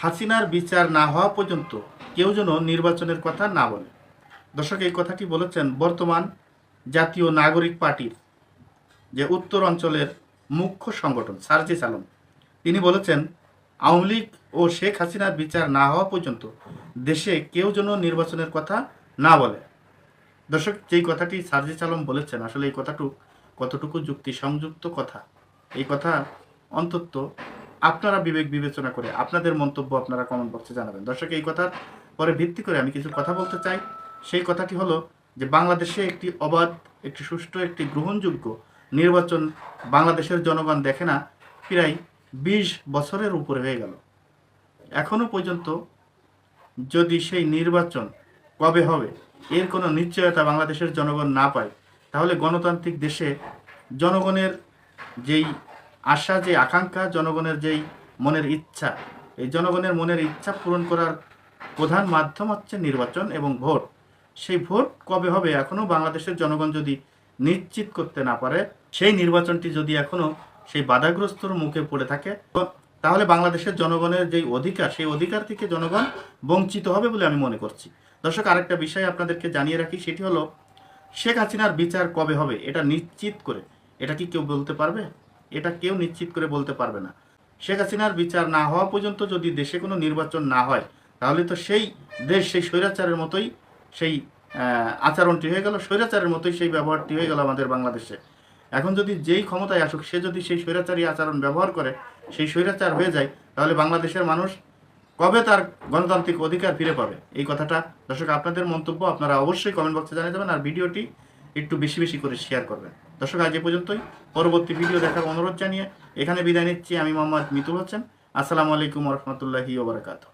হাসিনার বিচার না হওয়া পর্যন্ত কেউ যেন নির্বাচনের কথা না বলে। দর্শক, এই কথাটি বলেছেন বর্তমান জাতীয় নাগরিক পার্টির যে উত্তর অঞ্চলের মুখ্য সংগঠন, সার্জিস আলম। তিনি বলেছেন, আওয়ামী লীগ ও শেখ হাসিনার বিচার না হওয়া পর্যন্ত দেশে কেউ যেন নির্বাচনের কথা না বলে। দর্শক, যেই কথাটি সার্জিস আলম বলেছেন, আসলে এই কথাটু কতটুকু যুক্তি সংযুক্ত কথা? এই কথা অন্তত আপনারা বিবেক বিবেচনা করে আপনাদের মন্তব্য আপনারা কমেন্ট বক্সে জানাবেন। দর্শক, এই কথার পরে ভিত্তি করে আমি কিছু কথা বলতে চাই। সেই কথাটি হলো যে, বাংলাদেশে একটি অবাধ, একটি সুষ্ঠু, একটি গ্রহণযোগ্য নির্বাচন বাংলাদেশের জনগণ দেখে না, প্রায় বিশ বছরের উপরে হয়ে গেল। এখনও পর্যন্ত যদি সেই নির্বাচন কবে হবে, এর কোনো নিশ্চয়তা বাংলাদেশের জনগণ না পায়, তাহলে গণতান্ত্রিক দেশে জনগণের যেই আশা যে আকাঙ্ক্ষা জনগণের যেই মনের ইচ্ছা, এই জনগণের মনের ইচ্ছা পূরণ করার প্রধান মাধ্যম হচ্ছে নির্বাচন এবং ভোট। সেই ভোট কবে হবে এখনও বাংলাদেশের জনগণ যদি নিশ্চিত করতে না পারে, সেই নির্বাচনটি যদি এখনও সেই বাধাগ্রস্তর মুখে পড়ে থাকে, তাহলে বাংলাদেশের জনগণের যেই অধিকার, সেই অধিকার থেকে জনগণ বঞ্চিত হবে বলে আমি মনে করছি। দর্শক, আরেকটা বিষয় আপনাদেরকে জানিয়ে রাখি, সেটি হলো, শেখ হাসিনার বিচার কবে হবে? এটা নিশ্চিত করে, এটা কি কেউ বলতে পারবে? এটা কেউ নিশ্চিত করে বলতে পারবে না। শেখ হাসিনার বিচার না হওয়া পর্যন্ত যদি দেশে কোনো নির্বাচন না হয়, তাহলে তো সেই দেশ সেই স্বৈরাচারের মতোই সেই আচরণটি হয়ে গেল, স্বৈরাচারের মতোই সেই ব্যবহারটি হয়ে গেল আমাদের বাংলাদেশে। এখন যদি যেই ক্ষমতায় আসুক, সে যদি সেই স্বৈরাচারী আচরণ ব্যবহার করে, সেই স্বৈরাচার হয়ে যায়, তাহলে বাংলাদেশের মানুষ কবে তার গণতান্ত্রিক অধিকার ফিরে পাবে? এই কথাটা দর্শক, আপনাদের মন্তব্য আপনারা অবশ্যই কমেন্ট বক্সে জানিয়ে দেবেন। আর ভিডিওটি একটু বেশি বেশি করে শেয়ার করবেন। দর্শক, আজ এ পর্যন্তই। পরবর্তী ভিডিও দেখার অনুরোধ জানিয়ে এখানে বিদায় নিচ্ছি। আমি মোহাম্মদ মিতুল হোসেন। আসসালামু আলাইকুম রহমতুল্লাহি ওবরাকাতুহ